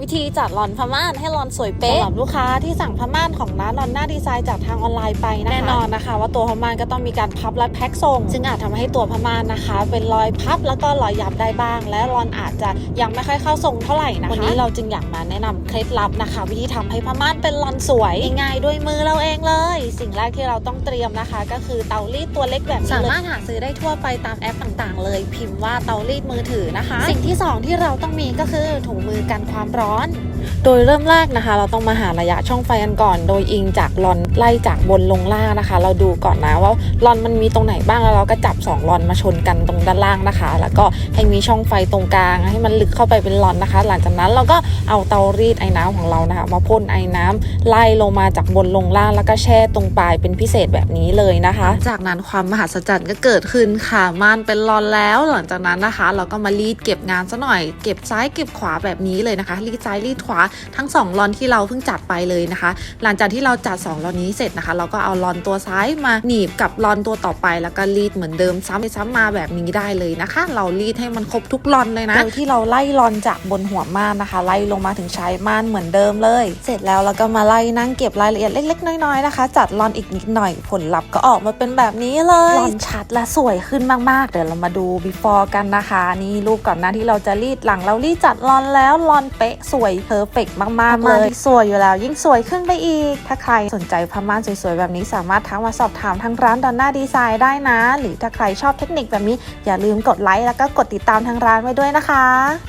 วิธีจัดลอนพม่านให้ลอนสวยเป๊ะสำหรับลูกค้าที่สั่งพม่านของร้านลอนหน้าดีไซน์จากทางออนไลน์ไปนะคะแน่นอนนะคะ ว่าตัวพม่านก็ต้องมีการพับและแพ็คส่ง ซึ่งอาจทำให้ตัวพม่านนะคะ เป็นรอยพับแล้วก็รอยยับได้บ้าง และลอนอาจจะยังไม่ค่อยเข้าทรงเท่าไหร่นะคะวันนี้เราจึงอยากมาแนะนำเคล็ดลับนะคะ วิธีทำให้พม่านเป็นลอนสวยง่ายๆด้วยมือเราเองเลย สิ่งแรกที่เราต้องเตรียมนะคะ ก็คือเตารีดตัวเล็กแบบนี้สามารถหาซื้อได้ทั่วไปตามแอปต่าง ๆ เลย พิมพ์ว่าเตารีดมือถือนะคะ สิ่งที่สองที่เราต้องมีก็คือถุงมือกันความร้อนร้อน โดยเริ่มแรกนะคะ เราต้องมาหาระยะช่องไฟกันก่อน โดยอิงจากลอนไล่จากบนลงล่างนะคะ เราดูก่อนนะว่าลอนมันมีตรงไหนบ้างแล้วเราก็จับ2ลอนมาชนกันตรงด้านล่างนะคะ แล้วก็ให้มีช่องไฟตรงกลางให้มันลึกเข้าไปเป็นลอนนะคะ หลังจากนั้นเราก็เอาเตารีดไอ้น้ำของเรานะคะ มาพ่นไอ้น้ำไล่ลงมาจากบนลงล่างแล้วก็แช่ตรงปลายเป็นพิเศษแบบนี้เลยนะคะ จากนั้นความมหัศจรรย์ก็เกิดขึ้นค่ะมันเป็นลอนแล้ว หลังจากนั้นนะคะ เราก็มารีดเก็บงานซะหน่อยเก็บซ้ายเก็บขวาแบบนี้เลยนะคะรีดซ้ายรีดขวาทั้งสองลอนที่เราเพิ่งจัดไปเลยนะคะ หลังจากที่เราจัด2ลอนนี้เสร็จนะคะ เราก็เอาลอนตัวซ้ายมาหนีบกับลอนตัวต่อไป แล้วก็รีดเหมือนเดิมซ้ำไปซ้ำมาแบบนี้ได้เลยนะคะ เรารีดให้มันครบทุกลอนเลยนะโดยที่เราไล่ลอนจากบนหัวม่านนะคะ ไล่ลงมาถึงชายม่านเหมือนเดิมเลย เสร็จแล้วเราก็มาไล่นั่งเก็บรายละเอียดเล็ก ๆ น้อยๆนะคะ จัดลอนอีกนิดหน่อยผลลัพธ์ก็ออกมาเป็นแบบนี้เลยลอนชัดและสวยขึ้นมากๆ เดี๋ยวเรามาดู before กันนะคะ นี่รูปก่อนหน้าที่เราจะรีดหลังเรารีดจัดลอนแล้วลอนเป๊ะสวยเพอร์เฟกมากๆเลยสวยอยู่แล้ว ยิ่งสวยขึ้นไปอีก ถ้าใครสนใจผ้าม่านสวยๆ แบบนี้สามารถทักมาสอบถามทางร้านดอนน่าดีไซน์ได้นะ หรือถ้าใครชอบเทคนิคแบบนี้อย่าลืมกดไลค์แล้วก็กดติดตามทางร้านไว้ด้วยนะคะ